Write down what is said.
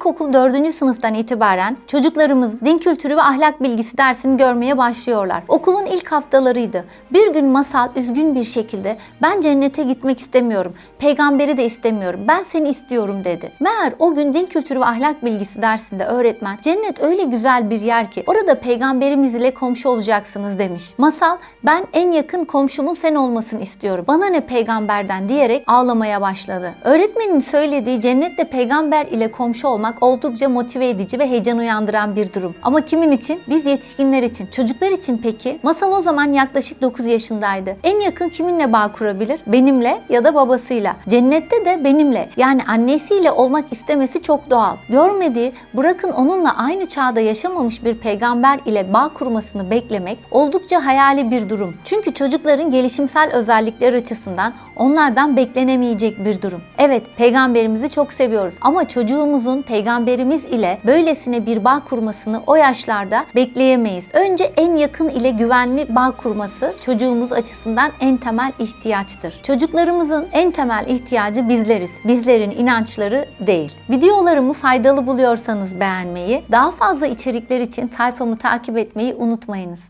İlkokul 4. sınıftan itibaren çocuklarımız din kültürü ve ahlak bilgisi dersini görmeye başlıyorlar. Okulun ilk haftalarıydı. Bir gün masal üzgün bir şekilde ben cennete gitmek istemiyorum. Peygamberi de istemiyorum. Ben seni istiyorum dedi. Meğer o gün din kültürü ve ahlak bilgisi dersinde öğretmen cennet öyle güzel bir yer ki orada peygamberimiz ile komşu olacaksınız demiş. Masal ben en yakın komşumun sen olmasını istiyorum. Bana ne peygamberden diyerek ağlamaya başladı. Öğretmenin söylediği cennette peygamber ile komşu olmak oldukça motive edici ve heyecan uyandıran bir durum. Ama kimin için? Biz yetişkinler için. Çocuklar için peki? Masal o zaman yaklaşık 9 yaşındaydı. En yakın kiminle bağ kurabilir? Benimle ya da babasıyla. Cennette de benimle yani annesiyle olmak istemesi çok doğal. Görmediği, bırakın onunla aynı çağda yaşamamış bir peygamber ile bağ kurmasını beklemek oldukça hayali bir durum. Çünkü çocukların gelişimsel özellikler açısından onlardan beklenemeyecek bir durum. Evet, peygamberimizi çok seviyoruz ama çocuğumuzun peygamberimiz ile böylesine bir bağ kurmasını o yaşlarda bekleyemeyiz. Önce en yakın ile güvenli bağ kurması çocuğumuz açısından en temel ihtiyaçtır. Çocuklarımızın en temel ihtiyacı bizleriz. Bizlerin inançları değil. Videolarımı faydalı buluyorsanız beğenmeyi, daha fazla içerikler için sayfamı takip etmeyi unutmayınız.